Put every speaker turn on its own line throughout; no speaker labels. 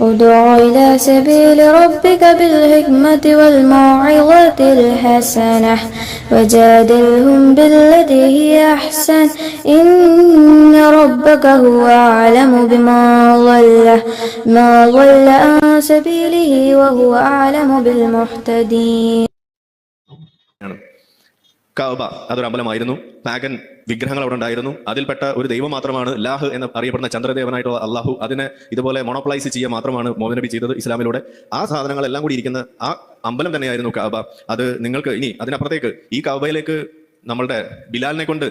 ادع إلى سبيل ربك بالحكمة والموعظة الحسنة وجادلهم بالتي هي أحسن. إن ربك هو أعلم بما ضل ما ضل عن سبيله وهو أعلم بالمهتدين.
കഅബ അതൊരു അമ്പലമായിരുന്നു. പാഗൻ വിഗ്രഹങ്ങൾ അവിടെ ഉണ്ടായിരുന്നു. അതിൽപ്പെട്ട ഒരു ദൈവം മാത്രമാണ് ലാഹ് എന്ന് അറിയപ്പെടുന്ന ചന്ദ്രദേവനായിട്ടുള്ള അള്ളാഹു അതിനെ ഇതുപോലെ മോണോപ്ലൈസ് ചെയ്യുക മാത്രമാണ് മോഹൻ നബി ചെയ്തത് ഇസ്ലാമിലൂടെ. ആ സാധനങ്ങളെല്ലാം കൂടി ഇരിക്കുന്ന ആ അമ്പലം തന്നെയായിരുന്നു കഅബ അത് നിങ്ങൾക്ക് ഇനി അതിനപ്പുറത്തേക്ക് ഈ കഅബയിലേക്ക് നമ്മളുടെ ബിലാലിനെ കൊണ്ട്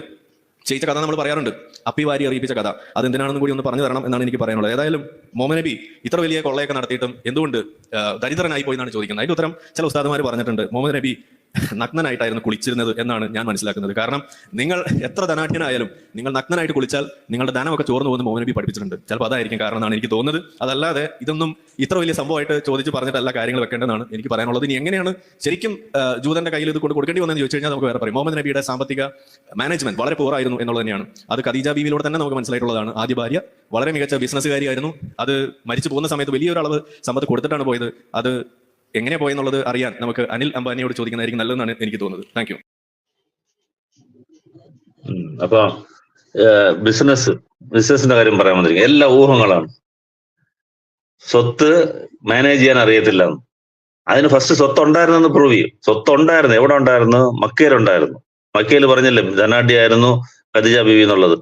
ചെയ്യിച്ച കഥ നമ്മൾ പറയാറുണ്ട്. അപ്പി വാരി അറിയിപ്പിച്ച കഥ. അതെന്തിനാണെന്നും കൂടി ഒന്ന് പറഞ്ഞു തരണം എന്നാണ് എനിക്ക് പറയാനുള്ളത്. ഏതായാലും മോമനബി നബി ഇത്ര വലിയ കൊള്ളയൊക്കെ നടത്തിയിട്ടും എന്തുകൊണ്ട് ദരിദ്രനായി പോയി എന്നാണ് ചോദിക്കുന്നത്. അതിന്റെ ഉത്തരം ചില ഉസ്താദുമാർ പറഞ്ഞിട്ടുണ്ട്. മുഹമ്മദ് നബി നഗ്നനായിട്ടായിരുന്നു കുളിച്ചിരുന്നത് എന്നാണ് ഞാൻ മനസ്സിലാക്കുന്നത്. കാരണം നിങ്ങൾ എത്ര ധനാഠ്യനായാലും നിങ്ങൾ നഗ്നനായിട്ട് കുളിച്ചാൽ നിങ്ങളുടെ ധനമൊക്കെ ചോർന്നു പോകുന്ന മോഹനബി പഠിപ്പിച്ചിട്ടുണ്ട്. ചിലപ്പോൾ അതായിരിക്കും കാരണം എന്നാണ് എനിക്ക് തോന്നുന്നത്. അതല്ലാതെ ഇതൊന്നും ഇത്ര വലിയ സംഭവമായിട്ട് ചോദിച്ച് പറഞ്ഞിട്ടല്ല കാര്യങ്ങൾ വെക്കേണ്ടതാണ് എനിക്ക് പറയാനുള്ളത്. ഇനി എങ്ങനെയാണ് ശരിക്കും ജൂതന്റെ കയ്യിൽ ഇത് കൊണ്ട് കൊടുക്കേണ്ടി വന്നെന്ന് ചോദിച്ചു കഴിഞ്ഞാൽ നമുക്ക് വേറെ പറയും. മുഹമ്മദ് നബിയുടെ സാമ്പത്തിക മാനേജ്മെന്റ് വളരെ പോറായിരുന്നു എന്നുള്ളത് തന്നെയാണ്. അത് ഖദീജ ബീവിയിലൂടെ തന്നെ നമുക്ക് മനസ്സിലായിട്ടുള്ളതാണ്. ആദ്യ ഭാര്യ വളരെ മികച്ച ബിസിനസ്സുകാരിയായിരുന്നു അത് മരിച്ചു പോകുന്ന സമയത്ത് വലിയൊരളവ് സമ്പത്ത് കൊടുത്തിട്ടാണ് പോയത്. അത് എങ്ങനെ പോയെന്നുള്ളത് അറിയാൻ നമുക്ക് അനിൽ അംബാനിയോട് ചോദിക്കുന്നതായിരിക്കും നല്ലതെന്നാണ് എനിക്ക് തോന്നുന്നത്. താങ്ക് യു
അപ്പൊ ബിസിനസ് ബിസിനസിന്റെ കാര്യം പറയാൻ വന്നിരിക്കും എല്ലാ ഊഹങ്ങളാണ്. സ്വത്ത് മാനേജ് ചെയ്യാൻ അറിയത്തില്ല. അതിന് ഫസ്റ്റ് സ്വത്ത് ഉണ്ടായിരുന്നെന്ന് പ്രൂവ് ചെയ്യും. സ്വത്ത് ഉണ്ടായിരുന്നു എവിടെ ഉണ്ടായിരുന്നു? മക്കയിലുണ്ടായിരുന്നു. മക്കയിൽ പറഞ്ഞില്ലേ ധനാഢ്യായിരുന്നു ഖദിജ ബിവി എന്നുള്ളത്.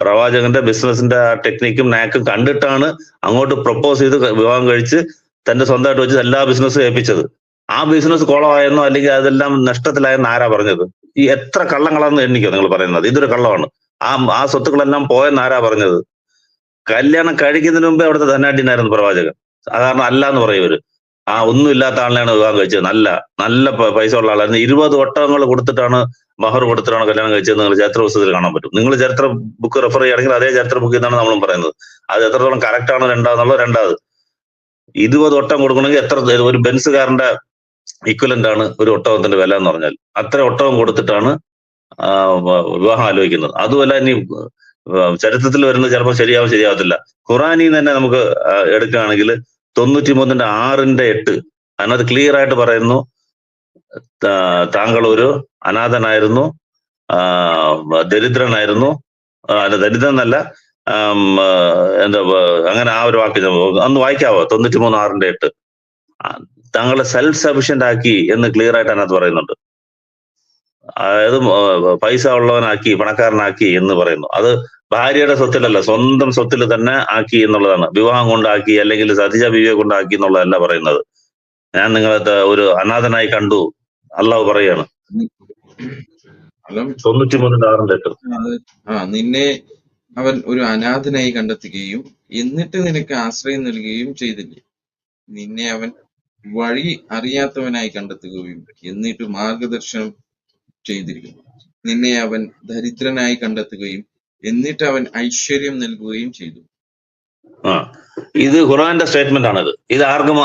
പ്രവാചകന്റെ ബിസിനസിന്റെ ആ ടെക്നിക്കും നാക്കും കണ്ടിട്ടാണ് അങ്ങോട്ട് പ്രപ്പോസ് ചെയ്ത് വിവാഹം കഴിച്ച് തന്റെ സ്വന്തമായിട്ട് വെച്ച് എല്ലാ ബിസിനസ്സും ഏൽപ്പിച്ചത്. ആ ബിസിനസ് കുളമായെന്നോ അല്ലെങ്കിൽ അതെല്ലാം നഷ്ടത്തിലായെന്ന് ആരാ പറഞ്ഞത്? ഈ എത്ര കള്ളങ്ങളാന്ന് എണ്ണിക്കോ നിങ്ങൾ പറയുന്നത്. ഇതൊരു കള്ളമാണ്. ആ ആ സ്വത്തുക്കളെല്ലാം പോയെന്ന് ആരാ പറഞ്ഞത്? കല്യാണം കഴിക്കുന്നതിന് മുമ്പേ അവിടുത്തെ ധനാഢ്യനായിരുന്നു പ്രവാചകൻ. സാധാരണ അല്ല എന്ന് പറയും ആ ഒന്നും ഇല്ലാത്ത ആളിനെയാണ് വിവാഹം കഴിച്ചത്. നല്ല നല്ല പൈസ ഉള്ള ആളായിരുന്നു. ഇരുപത് ഒട്ടകങ്ങൾ കൊടുത്തിട്ടാണ് മഹർ കൊടുത്തിട്ടാണ് കല്യാണം കഴിച്ചത് നിങ്ങൾ ചരിത്ര പുസ്തകത്തിൽ കാണാൻ പറ്റും. നിങ്ങൾ ചരിത്ര ബുക്ക് റെഫർ ചെയ്യുകയാണെങ്കിൽ അതേ ചരിത്ര ബുക്കിൽ നിന്നാണ് നമ്മളും പറയുന്നത്. അത് എത്രത്തോളം കറക്റ്റ് ആണ് രണ്ടാമെന്നുള്ളത് രണ്ടാമത്. ഇരുപത് ഒട്ടം കൊടുക്കണമെങ്കിൽ എത്ര ഒരു ബെൻസുകാരന്റെ ഇക്വലന്റ് ആണ് ഒരു ഒട്ടകത്തിന്റെ വില എന്ന് പറഞ്ഞാൽ. അത്ര ഒട്ടകം കൊടുത്തിട്ടാണ് വിവാഹം ആലോചിക്കുന്നത്. അതുമല്ല ഇനി ചരിത്രത്തിൽ വരുന്നത് ചിലപ്പോൾ ശരിയാവും ശരിയാവത്തില്ല. ഖുറാനിൽ തന്നെ നമുക്ക് എടുക്കുകയാണെങ്കിൽ തൊണ്ണൂറ്റി മൂന്നിന്റെ ആറിന്റെ എട്ട് അതിനകത്ത് ക്ലിയർ ആയിട്ട് പറയുന്നു താങ്കൾ ഒരു അനാഥനായിരുന്നു ദരിദ്രനായിരുന്നു അല്ല ആ, എന്താ അങ്ങനെ ആ ഒരു വാക്ക് അന്ന് വായിക്കാവോ? തൊണ്ണൂറ്റി മൂന്ന് ആറിന്റെ എട്ട് തങ്ങളെ സെൽഫ് സഫിഷ്യന്റ് ആക്കി എന്ന് ക്ലിയർ ആയിട്ട് അതിനകത്ത് പറയുന്നുണ്ട്. അതായത് പൈസ ഉള്ളവനാക്കി പണക്കാരനാക്കി എന്ന് പറയുന്നു. അത് ഭാര്യയുടെ സ്വത്തിലല്ല സ്വന്തം സ്വത്തിൽ തന്നെ ആക്കി എന്നുള്ളതാണ്. വിവാഹം കൊണ്ടാക്കി അല്ലെങ്കിൽ സതിജ ബിവിയെ കൊണ്ടാക്കി എന്നുള്ളതല്ല പറയുന്നത്. ഞാൻ നിങ്ങളെ ഒരു അനാഥനായി കണ്ടു. അള്ളാഹു പറയാണ്. തൊണ്ണൂറ്റി മൂന്നിന്റെ ആറിന്റെ എട്ട്.
നിന്നെ അവൻ ഒരു അനാഥനായി കണ്ടെത്തുകയും എന്നിട്ട് നിനക്ക് ആശ്രയം നൽകുകയും ചെയ്തില്ലേ? നിന്നെ അവൻ വഴി അറിയാത്തവനായി കണ്ടെത്തുകയും എന്നിട്ട് മാർഗദർശനം ചെയ്തിരിക്കുന്നു. നിന്നെ അവൻ ദരിദ്രനായി കണ്ടെത്തുകയും എന്നിട്ട് അവൻ ഐശ്വര്യം നൽകുകയും ചെയ്തു.
ആ ഇത് ഖുറാന്റെ സ്റ്റേറ്റ്മെന്റ് ആണിത്. ഇത് ആർക്കും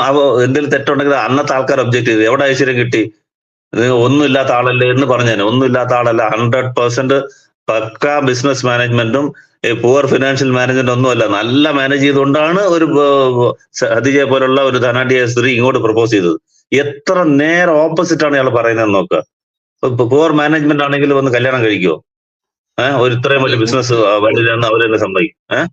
എന്തെങ്കിലും തെറ്റുണ്ടെങ്കിൽ അന്നത്തെ ആൾക്കാർ ഒബ്ജക്ട് ചെയ്തു. എവിടെ ഐശ്വര്യം കിട്ടി? ഒന്നുമില്ലാത്ത ആളല്ലേ എന്ന് പറഞ്ഞേനെ. ഒന്നുമില്ലാത്ത ആളല്ല. ഹൺഡ്രഡ് പെർസെന്റ് പക്ക ബിസിനസ് മാനേജ്മെന്റും പുവർ ഫിനാൻഷ്യൽ മാനേജ്മെന്റ് ഒന്നുമല്ല നല്ല മാനേജ് ചെയ്തുകൊണ്ടാണ് ഒരു ഹദിജയെ പോലുള്ള ഒരു ധനാഢ്യ സ്ത്രീ ഇങ്ങോട്ട് പ്രപ്പോസ് ചെയ്തത്. എത്ര നേരെ ഓപ്പോസിറ്റ് ആണ് ഇയാൾ പറയുന്നത് നോക്കുക പുവർ മാനേജ്മെന്റ് ആണെങ്കിൽ വന്ന് കല്യാണം കഴിക്കുമോ ഏഹ് ഒരു ഇത്രയും വലിയ ബിസിനസ് വലുതാന്ന് അവരെന്നെ സമ്മതിക്കും. ഏഹ്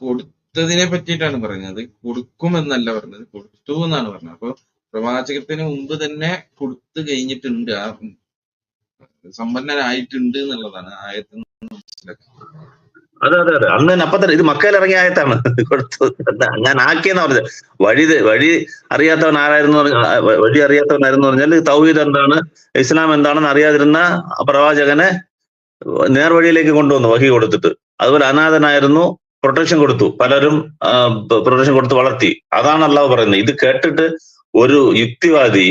കൊടുത്തതിനെ പറ്റിയിട്ടാണ് പറയുന്നത് കൊടുക്കുമെന്നല്ല പറഞ്ഞത്. കൊടുത്തു എന്നാണ് പറഞ്ഞത്. അപ്പൊ പ്രവാചകത്തിന് മുമ്പ് തന്നെ കൊടുത്തു കഴിഞ്ഞിട്ടുണ്ട്. ആ സമ്പന്നനായിട്ടുണ്ട് എന്നുള്ളതാണ് ആയത്തിൽ
അതെ അതെ അതെ. അന്ന് തന്നെ അപ്പത്തന്നെ ഇത് മക്കയിൽ ഇറങ്ങിയ ആയത്താണ്. കൊടുത്തു. ഞാൻ ആക്കിയെന്ന് പറഞ്ഞത്. വഴി വഴി അറിയാത്തവൻ ആരായിരുന്നു വഴി അറിയാത്തവനായിരുന്നു പറഞ്ഞാൽ തൗഹീദ് എന്താണ് ഇസ്ലാം എന്താണെന്ന് അറിയാതിരുന്ന പ്രവാചകനെ നേർവഴിയിലേക്ക് കൊണ്ടുവന്നു വഹി കൊടുത്തിട്ട്. അതുപോലെ അനാഥനായിരുന്നു പ്രൊട്ടക്ഷൻ കൊടുത്തു. പലരും പ്രൊട്ടക്ഷൻ കൊടുത്ത് വളർത്തി. അതാണ് അള്ളാഹ് പറയുന്നത്. ഇത് കേട്ടിട്ട് ഒരു യുക്തിവാദി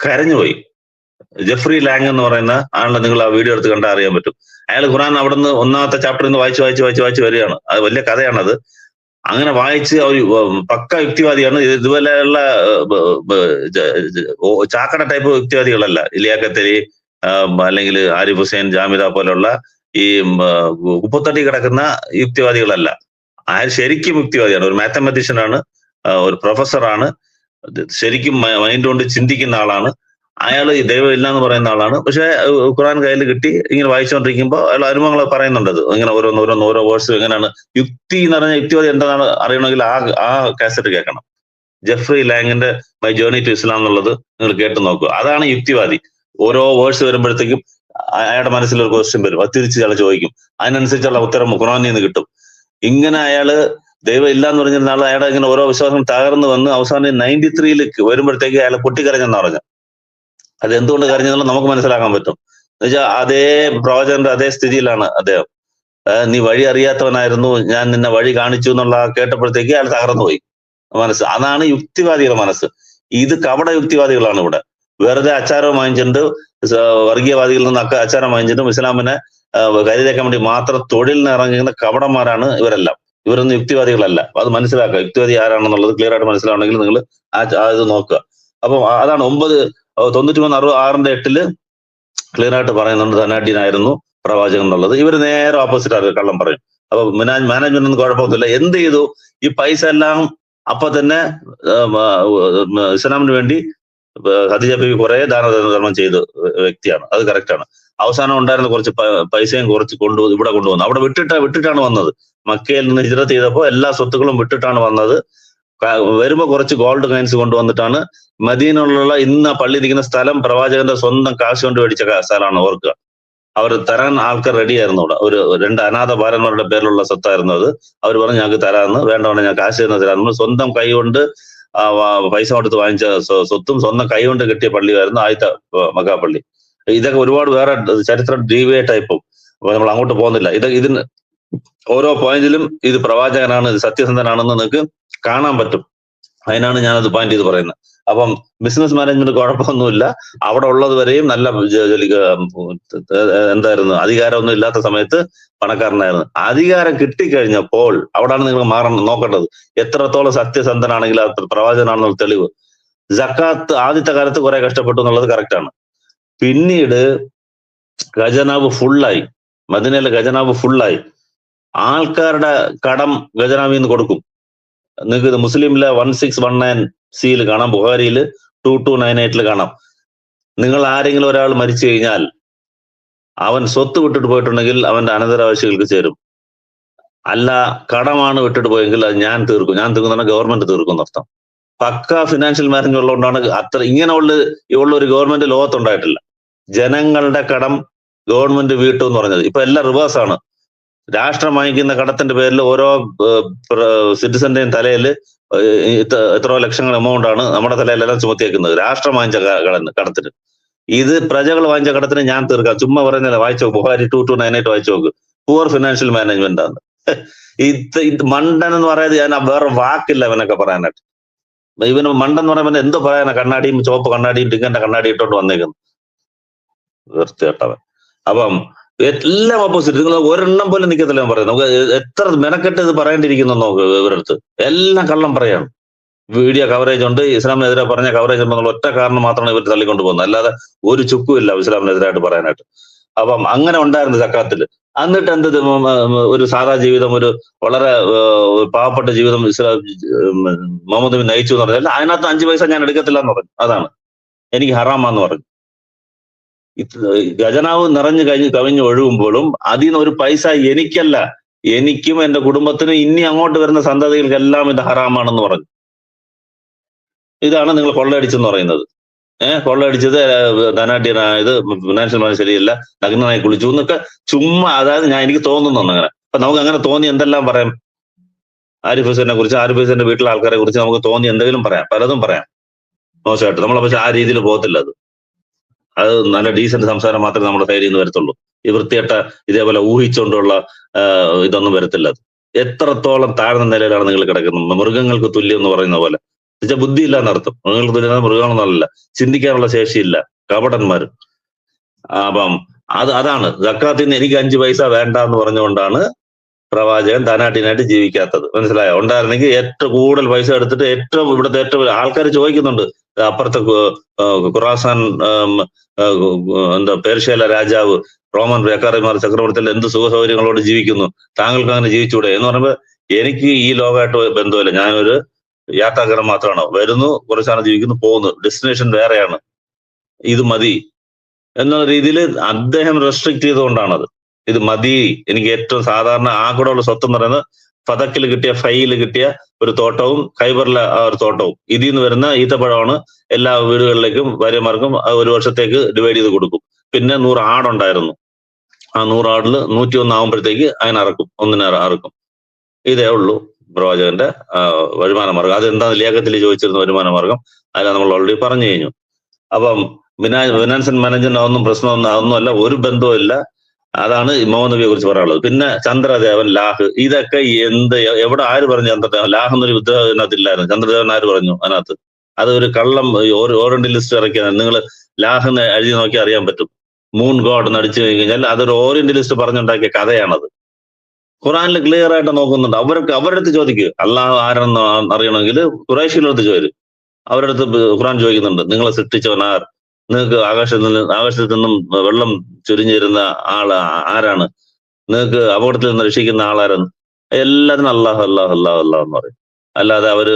കരഞ്ഞുപോയി. ജെഫ്രി ലാങ് എന്ന് പറയുന്ന ആളെ നിങ്ങൾ ആ വീഡിയോ എടുത്ത് കണ്ടാൽ അറിയാൻ പറ്റും. അയാൾ ഖുറാൻ അവിടെ നിന്ന് ഒന്നാമത്തെ ചാപ്റ്റർ നിന്ന് വായിച്ച് വായിച്ച് വായിച്ച് വായിച്ച് വരികയാണ്. അത് വലിയ കഥയാണത്. അങ്ങനെ വായിച്ച് ഒരു പക്ക യുക്തിവാദിയാണ്. ഇത് ഇതുപോലെയുള്ള ചാക്കട ടൈപ്പ് യുക്തിവാദികളല്ല. ഇലിയാക്കത്തലി അല്ലെങ്കിൽ ആരിഫ് ഹുസൈൻ ജാമിദ പോലുള്ള ഈ ഉപ്പത്തട്ടി കിടക്കുന്ന യുക്തിവാദികളല്ല. അയാൾ ശരിക്കും യുക്തിവാദിയാണ്. ഒരു മാത്തമാറ്റീഷ്യനാണ് ഒരു പ്രൊഫസറാണ് ശരിക്കും മൈൻഡ് കൊണ്ട് ചിന്തിക്കുന്ന ആളാണ്. അയാൾ ദൈവം ഇല്ല എന്ന് പറയുന്ന ആളാണ്. പക്ഷെ ഖുറാൻ കയ്യിൽ കിട്ടി ഇങ്ങനെ വായിച്ചുകൊണ്ടിരിക്കുമ്പോൾ അയാൾ അനുഭവങ്ങൾ പറയുന്നുണ്ടത് ഇങ്ങനെ ഓരോന്ന് ഓരോന്ന് ഓരോ വേഴ്സ് എങ്ങനെയാണ്? യുക്തി എന്ന് പറഞ്ഞ യുക്തിവാദി എന്താണ് അറിയണമെങ്കിൽ ആ ആ കാസറ്റ് കേൾക്കണം. ജെഫ്രി ലാങ്ങിന്റെ മൈ ജേർണി ടു ഇസ്ലാം എന്നുള്ളത് നിങ്ങൾ കേട്ട് നോക്കുക അതാണ് യുക്തിവാദി. ഓരോ വേഴ്സ് വരുമ്പോഴത്തേക്കും അയാളുടെ മനസ്സിൽ ഒരു ക്വസ്റ്റ്യൻ വരും. അത് തിരിച്ച് അയാൾ ചോദിക്കും. അതിനനുസരിച്ചുള്ള ഉത്തരം ഖുറാനിൽ നിന്ന് കിട്ടും. ഇങ്ങനെ അയാൾ ദൈവം ഇല്ല എന്ന് പറഞ്ഞിരുന്ന ആൾ അയാളെ ഇങ്ങനെ ഓരോ വിശ്വാസം തകർന്നു വന്ന് അവസാനം നയന്റി ത്രീയിലേക്ക് വരുമ്പോഴത്തേക്ക് അയാളെ പൊട്ടിക്കരഞ്ഞെന്ന് പറഞ്ഞു. അത് എന്തുകൊണ്ട് കരഞ്ഞെന്നുള്ള നമുക്ക് മനസ്സിലാക്കാൻ പറ്റും. എന്നുവെച്ചാൽ അതേ പ്രവചന്റെ അതേ സ്ഥിതിയിലാണ് അദ്ദേഹം. നീ വഴി അറിയാത്തവനായിരുന്നു ഞാൻ നിന്നെ വഴി കാണിച്ചു എന്നുള്ള കേട്ടപ്പോഴത്തേക്ക് അയാൾ തകർന്നു പോയി മനസ്സ്. അതാണ് യുക്തിവാദികളുടെ മനസ്സ്. ഇത് കപട യുക്തിവാദികളാണ് ഇവിടെ. വെറുതെ അച്ചാരം വാങ്ങിച്ചിട്ടുണ്ട് വർഗീയവാദികളിൽ നിന്ന് അച്ചാരം വാങ്ങിച്ചിട്ടും ഇസ്ലാമിനെ കരുതേക്കാൻ വേണ്ടി മാത്രം തൊഴിലിന് ഇറങ്ങുന്ന കപടന്മാരാണ് ഇവരെല്ലാം. ഇവരൊന്നും യുക്തിവാദികളല്ല. അത് മനസ്സിലാക്കുക. യുക്തിവാദി ആരാണെന്നുള്ളത് ക്ലിയർ ആയിട്ട് മനസ്സിലാവണമെങ്കിൽ നിങ്ങൾ ആ ഇത് നോക്കുക. അപ്പം അതാണ് ഒമ്പത് തൊണ്ണൂറ്റി മൂന്ന് അറുപത് ആറിന്റെ എട്ടിൽ ക്ലിയർ ആയിട്ട് പറയുന്നുണ്ട് ധനാഢ്യനായിരുന്നു പ്രവാചകൻ എന്നുള്ളത്. ഇവർ നേരെ ഓപ്പോസിറ്റ് ആണ് കള്ളം പറയും. അപ്പൊ മാനേജ്മെന്റ് ഒന്നും കുഴപ്പമൊന്നുമില്ല. എന്ത് ചെയ്തു? ഈ പൈസ എല്ലാം അപ്പൊ തന്നെ ഇസ്ലാമിന് വേണ്ടി ഖദീജ ബീവി കുറെ ദാനധർമ്മം ചെയ്ത വ്യക്തിയാണ്. അത് കറക്റ്റാണ് അവസാനം ഉണ്ടായിരുന്ന കുറച്ച് പൈസയും കുറച്ച് കൊണ്ടു ഇവിടെ കൊണ്ടുവന്നു. അവിടെ വിട്ടിട്ട് വിട്ടിട്ടാണ് വന്നത്. മക്കയിൽ നിന്ന് ഹിജറത്ത് ചെയ്തപ്പോൾ എല്ലാ സ്വത്തുക്കളും വിട്ടിട്ടാണ് വന്നത്. വരുമ്പോ കുറച്ച് ഗോൾഡ് കൈൻസ് കൊണ്ടുവന്നിട്ടാണ് മദീനുള്ള ഇന്ന് പള്ളി നിൽക്കുന്ന സ്ഥലം പ്രവാചകന്റെ സ്വന്തം കാശ് കൊണ്ട് മേടിച്ച സ്ഥലമാണ് ഓർക്കുക. അവർ തരാൻ ആൾക്കാർ റെഡിയായിരുന്നു അവിടെ. ഒരു രണ്ട് അനാഥ ബാലന്മാരുടെ പേരിലുള്ള സ്വത്തായിരുന്നു അത്. അവർ പറഞ്ഞു ഞങ്ങൾക്ക് തരാമെന്ന്. വേണ്ട വേണ്ട ഞാൻ കാശ് തരുന്ന തരാം. നമ്മൾ സ്വന്തം കൈ കൊണ്ട് പൈസ കൊടുത്ത് വാങ്ങിച്ച സ്വത്തും സ്വന്തം കൈ കൊണ്ട് കിട്ടിയ പള്ളിയായിരുന്നു ആദ്യത്തെ മക്കാപ്പള്ളി ഇതൊക്കെ ഒരുപാട് വേറെ ചരിത്ര ഡീവിയേറ്റ് ആയിപ്പോ നമ്മൾ അങ്ങോട്ട് പോകുന്നില്ല. ഇത് ഇതിന് ഓരോ പോയിന്റിലും ഇത് പ്രവാചകനാണ് ഇത് സത്യസന്ധനാണെന്ന് നിങ്ങൾക്ക് കാണാൻ പറ്റും. അതിനാണ് ഞാനത് പോയിന്റ് ചെയ്ത് പറയുന്നത്. അപ്പം ബിസിനസ് മാനേജ്മെന്റ് കുഴപ്പമൊന്നുമില്ല. അവിടെ ഉള്ളത് വരെയും നല്ല എന്തായിരുന്നു? അധികാരമൊന്നും ഇല്ലാത്ത സമയത്ത് പണക്കാരനായിരുന്നു. അധികാരം കിട്ടിക്കഴിഞ്ഞപ്പോൾ അവിടാണ് നിങ്ങൾ മാറണം നോക്കേണ്ടത്. എത്രത്തോളം സത്യസന്ധനാണെങ്കിൽ അത് പ്രവാചകനാണെന്നുള്ള തെളിവ്. ജക്കാത്ത് ആദ്യത്തെ കാലത്ത് കുറെ കഷ്ടപ്പെട്ടു എന്നുള്ളത് കറക്റ്റാണ് പിന്നീട് ഖജനാവ് ഫുള്ളായി മദിനയിലെ ഖജനാവ് ഫുള്ളായി ആൾക്കാരുടെ കടം ഖജനാവിൽ നിന്ന് കൊടുക്കും. നിങ്ങൾക്ക് ഇത് മുസ്ലിമിലെ വൺ സിക്സ് വൺ നയൻ സിയിൽ കാണാം ബുഹാരിയിൽ ടു ടു നയൻ എയ്റ്റിൽ കാണാം. നിങ്ങൾ ആരെങ്കിലും ഒരാൾ മരിച്ചു കഴിഞ്ഞാൽ അവൻ സ്വത്ത് വിട്ടിട്ട് പോയിട്ടുണ്ടെങ്കിൽ അവന്റെ അനന്തരാവശ്യങ്ങൾക്ക് ചേരും. അല്ല കടമാണ് വിട്ടിട്ട് പോയെങ്കിൽ അത് ഞാൻ തീർക്കും. ഞാൻ തീർക്കുന്ന ഗവൺമെന്റ് തീർക്കും എന്നർത്ഥം പക്ക ഫിനാൻഷ്യൽ മാനേജ്മെന്റ് ഉള്ളതുകൊണ്ടാണ് അത്ര ഇങ്ങനെ ഉള്ള ഉള്ള ഒരു ഗവൺമെന്റ് ലോകത്തുണ്ടായിട്ടില്ല ജനങ്ങളുടെ കടം ഗവൺമെന്റ് വീട്ടു എന്ന് പറഞ്ഞത്. ഇപ്പൊ എല്ലാം റിവേഴ്സാണ് രാഷ്ട്രം വാങ്ങിക്കുന്ന കടത്തിന്റെ പേരിൽ ഓരോ സിറ്റിസന്റെയും തലയിൽ എത്ര ലക്ഷങ്ങൾ എമൗണ്ട് ആണ് നമ്മുടെ തലയിലെല്ലാം ചുമത്തിയേക്കുന്നത്. രാഷ്ട്രം വാങ്ങിച്ച കടത്തിന്. ഇത് പ്രജകൾ വാങ്ങിച്ച കടത്തിന് ഞാൻ തീർക്കാം. ചുമ്മാ പറഞ്ഞില്ല വായിച്ചു നോക്ക്. Bukhari two two nine eight വായിച്ചു നോക്ക്. പുവർ ഫിനാൻഷ്യൽ മാനേജ്മെന്റ് ആണ്. ഇത് ഇത് മണ്ടൻ എന്ന് പറയുന്നത് ഞാൻ വേറെ വാക്കില്ല ഇവനൊക്കെ പറയാനായിട്ട്. ഇവന് മണ്ടൻ എന്ന് പറയുമ്പോൾ എന്തോ പറയാനാ? കണ്ണാടിയും ചുവപ്പ് കണ്ണാടിയും ടിങ്കന്റെ കണ്ണാടി ഇട്ടോണ്ട് വന്നേക്കുന്നു. വൃത്തികെട്ടവൻ അപ്പം എല്ലാം ഓപ്പോസിറ്റ് നിങ്ങൾ ഒരെണ്ണം പോലും നിൽക്കത്തില്ല ഞാൻ പറയുന്നത്. നമുക്ക് എത്ര മെനക്കെട്ട് ഇത് പറയേണ്ടിയിരിക്കുന്നു നോക്ക് ഇവരടുത്ത്. എല്ലാം കള്ളം പറയാണ്. വീഡിയോ കവറേജ് ഉണ്ട്. ഇസ്ലാമിനെതിരെ പറഞ്ഞ കവറേജ് ഉണ്ടെന്നുള്ള ഒറ്റ കാരണം മാത്രമാണ് ഇവർ തള്ളിക്കൊണ്ട് പോകുന്നത് അല്ലാതെ ഒരു ചുക്കുമില്ല ഇസ്ലാമിനെതിരായിട്ട് പറയാനായിട്ട്. അപ്പം അങ്ങനെ ഉണ്ടായിരുന്നു സക്കാത്തിൽ. എന്നിട്ട് എന്ത് ഒരു സാധാ ജീവിതം ഒരു വളരെ പാവപ്പെട്ട ജീവിതം ഇസ്ലാം മുഹമ്മദ് നയിച്ചു എന്ന് പറഞ്ഞാൽ അതിനകത്ത് അഞ്ചു പൈസ ഞാൻ എടുക്കത്തില്ല എന്ന് പറഞ്ഞു. അതാണ്. എനിക്ക് ഹറാമാന്ന് പറഞ്ഞു. ഖജനാവ് നിറഞ്ഞു കഴിഞ്ഞ് കവിഞ്ഞ് ഒഴുകുമ്പോഴും അതിൽ നിന്ന് ഒരു പൈസ എനിക്കല്ല. എനിക്കും എന്റെ കുടുംബത്തിനും ഇനി അങ്ങോട്ട് വരുന്ന സന്തതികൾക്കെല്ലാം ഇത് ഹറാമാണെന്ന് പറഞ്ഞു. ഇതാണ് നിങ്ങൾ കൊള്ളയടിച്ചെന്ന് പറയുന്നത്. ഏഹ് കൊള്ളയടിച്ചത് ധനാഢ്യനായത് ഫിനാൻഷ്യൽ ശരിയല്ല നഗ്നനായി കുളിച്ചു എന്നൊക്കെ ചുമ്മാ അതായത് ഞാൻ എനിക്ക് തോന്നുന്നു അങ്ങനെ. അപ്പൊ നമുക്ക് അങ്ങനെ തോന്നി എന്തെല്ലാം പറയാം? ആരിഫ് ഹുസൈനെ കുറിച്ച് ആരിഫ് ഹുസൈന്റെ വീട്ടിലെ ആൾക്കാരെ കുറിച്ച് നമുക്ക് തോന്നി എന്തെങ്കിലും പറയാം. പലതും പറയാം. മോശമായിട്ട്. നമ്മളെ പക്ഷെ ആ രീതിയിൽ പോകത്തില്ല അത്. അത് നല്ല ഡീസന്റ് സംസാരം മാത്രമേ നമ്മുടെ സൈഡിൽ നിന്ന് വരത്തുള്ളൂ. ഈ വൃത്തികെട്ട ഇതേപോലെ ഊഹിച്ചുകൊണ്ടുള്ള ഇതൊന്നും വരത്തില്ല എത്രത്തോളം താഴ്ന്ന നിലയിലാണ് നിങ്ങൾ കിടക്കുന്നത്? മൃഗങ്ങൾക്ക് തുല്യം എന്ന് പറയുന്ന പോലെ. എന്നുവെച്ചാൽ ബുദ്ധിയില്ല എന്നർത്ഥം. മൃഗങ്ങൾക്ക് തുല്യം മൃഗങ്ങളൊന്നുമല്ല ചിന്തിക്കാനുള്ള ശേഷിയില്ല. കപടന്മാർ. അപ്പം അത് അതാണ്. ജക്കാത്തിന് എനിക്ക് അഞ്ച് പൈസ വേണ്ട എന്ന് പറഞ്ഞുകൊണ്ടാണ് പ്രവാചകൻ ധനാട്ടിനായിട്ട് ജീവിക്കാത്തത്. മനസ്സിലായോ? ഉണ്ടായിരുന്നെങ്കിൽ ഏറ്റവും കൂടുതൽ പൈസ എടുത്തിട്ട് ഏറ്റവും ഇവിടുത്തെ ഏറ്റവും ആൾക്കാർ ചോദിക്കുന്നുണ്ട്. അപ്പുറത്തെ ഖുറാസാൻ എന്താ പേർഷ്യയിലെ രാജാവ് റോമൻ വേക്കാറിമാർ ചക്രവർത്തിയിൽ എന്ത് സുഖ സൗകര്യങ്ങളോട് ജീവിക്കുന്നു? താങ്കൾക്ക് അങ്ങനെ ജീവിച്ചൂടെ എന്ന് പറയുമ്പോൾ എനിക്ക് ഈ ലോകമായിട്ട് ബന്ധമില്ല. ഞാനൊരു യാത്രാഗ്രഹം മാത്രമാണ്. വരുന്നു കുറച്ചാണ് ജീവിക്കുന്നു പോകുന്നു. ഡെസ്റ്റിനേഷൻ വേറെയാണ്. ഇത് മതി. എന്നുള്ള രീതിയിൽ അദ്ദേഹം റെസ്ട്രിക്ട് ചെയ്തുകൊണ്ടാണത്. ഇത് മതി. എനിക്ക് ഏറ്റവും സാധാരണ ആ കൂടെ ഉള്ള സ്വത്ത് എന്ന് പറയുന്നത് ഫതക്കിൽ കിട്ടിയ ഫൈയിൽ കിട്ടിയ ഒരു തോട്ടവും ഖൈബറിലെ ആ ഒരു തോട്ടവും. ഇതിൽ നിന്ന് വരുന്ന ഈത്തപ്പഴമാണ് എല്ലാ വീടുകളിലേക്കും ഭാര്യമാർക്കും ഒരു വർഷത്തേക്ക് ഡിവൈഡ് ചെയ്ത് കൊടുക്കും. പിന്നെ നൂറ് ആടുണ്ടായിരുന്നു. ആ നൂറ് ആടിൽ നൂറ്റി ഒന്ന് ആകുമ്പോഴത്തേക്ക് അതിനെ അറക്കും. ഒന്നിനെ അറ- അറക്കും. ഇതേ ഉള്ളൂ പ്രവാചകന്റെ വരുമാന മാർഗം. അതെന്താ ലേഖത്തിൽ ചോദിച്ചിരുന്ന വരുമാന മാർഗം അതിൽ നമ്മൾ ഓൾറെഡി പറഞ്ഞു കഴിഞ്ഞു. അപ്പം ഫിനാൻസ് മാനേജ്മെന്റ് ഒന്നും പ്രശ്നമൊന്നും അതൊന്നും അല്ല. ഒരു ബന്ധവും ഇല്ല അതാണ് മോഹനബിയെ നബിയെ കുറിച്ച് പറയാനുള്ളത്. പിന്നെ ചന്ദ്രദേവൻ ലാഹ് ഇതൊക്കെ എന്ത് എവിടെ ആര് പറഞ്ഞു ചന്ദ്രദേവൻ? ലാഹ് എന്നൊരു യുദ്ധം ഇതിനകത്തില്ലായിരുന്നു ചന്ദ്രദേവൻ ആര് പറഞ്ഞു അതിനകത്ത്? അത് ഒരു കള്ളം ഓരോണ്ടി ലിസ്റ്റ് ഇറക്കിയാണ്. നിങ്ങൾ ലാഹ് എഴുതി നോക്കി അറിയാൻ പറ്റും. മൂൺ ഗോഡ് എന്ന് അടിച്ചു കഴിഞ്ഞാൽ അതൊരു ഓറിയന്റലിസ്റ്റ് പറഞ്ഞുണ്ടാക്കിയ കഥയാണത്. ഖുറാനിൽ ക്ലിയർ ആയിട്ട് നോക്കുന്നുണ്ട്. അവർക്ക് അവരുടെ അടുത്ത് ചോദിക്കുക അള്ളാഹ് ആരെന്ന് അറിയണമെങ്കിൽ ഖുറൈശിയുടെ അടുത്ത് ചോദിക്കും അവരുടെ അടുത്ത് ഖുറാൻ ചോദിക്കുന്നുണ്ട്. നിങ്ങളെ സൃഷ്ടിച്ചവൻ ആർ? നിങ്ങൾക്ക് ആകാശത്തിൽ നിന്ന് ആകാശത്തിൽ നിന്നും വെള്ളം ചൊരിഞ്ഞിരുന്ന ആൾ ആരാണ്? നിങ്ങൾക്ക് അപകടത്തിൽ നിന്ന് രക്ഷിക്കുന്ന ആളാരെന്ന് എല്ലാത്തിനും അള്ളാഹ് അള്ളാഹു അള്ളാഹു അള്ളാഹ് എന്ന് പറയും. അല്ലാതെ അവർ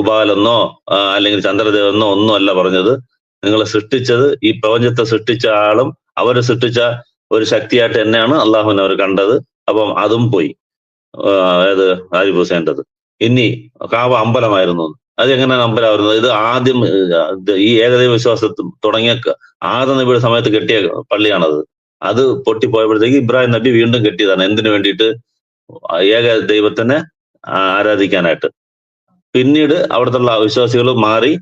ഉപാലെന്നോ അല്ലെങ്കിൽ ചന്ദ്രദേവെന്നോ ഒന്നും അല്ല പറഞ്ഞത്. നിങ്ങളെ സൃഷ്ടിച്ചത് ഈ പ്രപഞ്ചത്തെ സൃഷ്ടിച്ച ആളും അവരെ സൃഷ്ടിച്ച ഒരു ശക്തിയായിട്ട് തന്നെയാണ് അള്ളാഹുവിനെ അവർ കണ്ടത്. അപ്പം അതും പോയി. അതായത് ആരിഫ് ഹുസൈന്റെത്. ഇനി കാവ അമ്പലമായിരുന്നു അത് എങ്ങനെയാണ് അമ്പലമായിരുന്നത്? ഇത് ആദ്യം ഈ ഏകദൈവ വിശ്വാസത്തിൽ തുടങ്ങിയ ആദ്യ ആദം നബിയുടെ സമയത്ത് കെട്ടിയ പള്ളിയാണത്. അത് പൊട്ടിപ്പോയപ്പോഴത്തേക്ക് ഇബ്രാഹിം നബി വീണ്ടും കെട്ടിയതാണ്. എന്തിനു വേണ്ടിയിട്ട്? ഏക ദൈവത്തിനെ ആരാധിക്കാനായിട്ട്. പിന്നീട് അവിടുത്തെ വിശ്വാസികൾ മാറി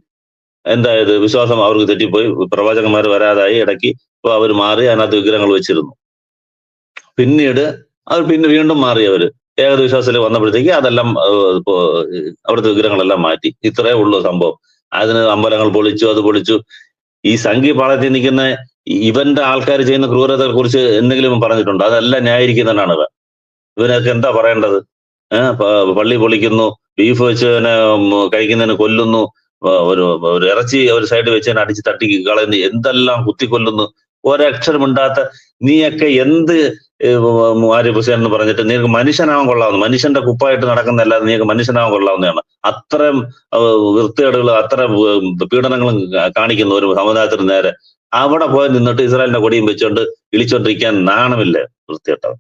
എന്തായത്? വിശ്വാസം അവർക്ക് തെറ്റിപ്പോയി. പ്രവാചകന്മാർ വരാതായി ഇടയ്ക്ക് ഇപ്പൊ അവർ മാറി അതിനകത്ത് വിഗ്രഹങ്ങൾ വെച്ചിരുന്നു. പിന്നീട് അവർ പിന്നെ വീണ്ടും മാറി അവർ. ഏകദ വിശ്വാസത്തിൽ വന്നപ്പോഴത്തേക്ക് അതെല്ലാം അവിടുത്തെ വിഗ്രഹങ്ങളെല്ലാം മാറ്റി. ഇത്രയേ ഉള്ളൂ സംഭവം. അതിന് അമ്പലങ്ങൾ പൊളിച്ചു അത് പൊളിച്ചു. ഈ സംഘി പാളത്തിൽ നിൽക്കുന്ന ഇവന്റെ ആൾക്കാർ ചെയ്യുന്ന ക്രൂരതയെ കുറിച്ച് എന്തെങ്കിലും പറഞ്ഞിട്ടുണ്ടോ? അതല്ല ന്യായീകരിക്കുന്നതാണ് ഇവൻ. ഇവനൊക്കെ എന്താ പറയേണ്ടത്? പള്ളി പൊളിക്കുന്നു ബീഫ് വെച്ച് കഴിക്കുന്നതിന് കൊല്ലുന്നു ഒരു ഒരു ഇറച്ചി ഒരു സൈഡ് വെച്ച് അടിച്ച് തട്ടി കളയുന്നു എന്തെല്ലാം കുത്തിക്കൊല്ലുന്നു? ഒരക്ഷരമിണ്ടാത്ത നീയൊക്കെ എന്ത് ആര്യ ഹുസൈൻ എന്ന് പറഞ്ഞിട്ട് നിനക്ക് മനുഷ്യനാവാൻ കൊള്ളാവുന്ന. മനുഷ്യന്റെ കുപ്പായിട്ട് നടക്കുന്നതല്ലാതെ നീക്ക് മനുഷ്യനാവാൻ കൊള്ളാവുന്നതാണ്. അത്രയും വൃത്തികേടുകൾ അത്ര പീഡനങ്ങളും കാണിക്കുന്ന ഒരു സമുദായത്തിന് നേരെ അവിടെ പോയി നിന്നിട്ട് ഇസ്രായേലിന്റെ കൊടിയും വെച്ചുകൊണ്ട് വിളിച്ചോണ്ടിരിക്കാൻ നാണമില്ല വൃത്തികെട്ടവൻ